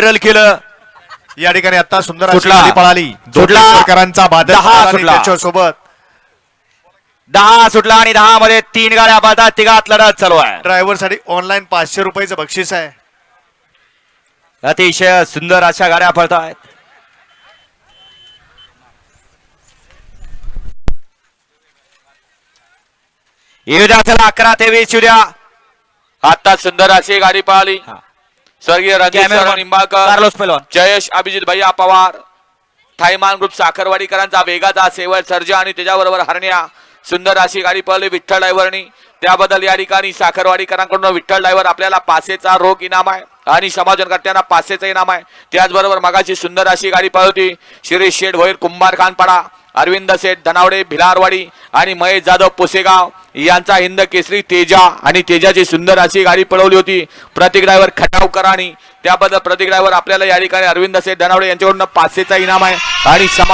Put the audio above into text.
Viral केलं. या ठिकाणी आता सुंदर पळाली. जोटेश्वरकरांचा बादल सुटला. त्याच्यासोबत दहा सुटला आणि दहा मध्ये तीन गाड्या पळतात तिघात लढत चालू आहे. ड्रायव्हरसाठी ऑनलाईन पाचशे रुपयाचं बक्षीस आहे. अतिशय सुंदर अशा गाड्या पळतायत. येऊद्या चला अकरा तेवीस येऊ द्या. आता सुंदर अशी गाडी पळाली. स्वर्गीय रणजित निंबाळकर कार्लोस पेलवान जयेश अभिजित भैया पवार. थायमान ग्रुप साखरवाडीकरांचा वेगाचा सेवळ सर्जा आणि त्याच्याबरोबर हरण्या. सुंदर अशी गाडी पळली विठ्ठल ड्रायव्हरनी. त्याबद्दल या ठिकाणी साखरवाडीकरांकडून विठ्ठल ड्रायव्हर आपल्याला पासेचा रोख इनाम आहे आणि समाजनकर्त्यांना पासेचं इनाम आहे. त्याचबरोबर मगाची सुंदर अशी गाडी पळवती श्री शेठ भोईर कुंभार खानपाडा अरविंद सेठ धनावडे भिलारवाडी आणि महेश जाधव पोसेगाव यांचा हिंद केसरी तेजा आणि तेजाची सुंदर अशी गाडी पळवली होती. प्रतीक ड्रायव्हर खटावकरांनी त्याबद्दल प्रतीक ड्रायव्हर आपल्याला या ठिकाणी अरविंद सेठ धनावडे यांच्याकडून पाचशेचा इनाम आहे. आणि समा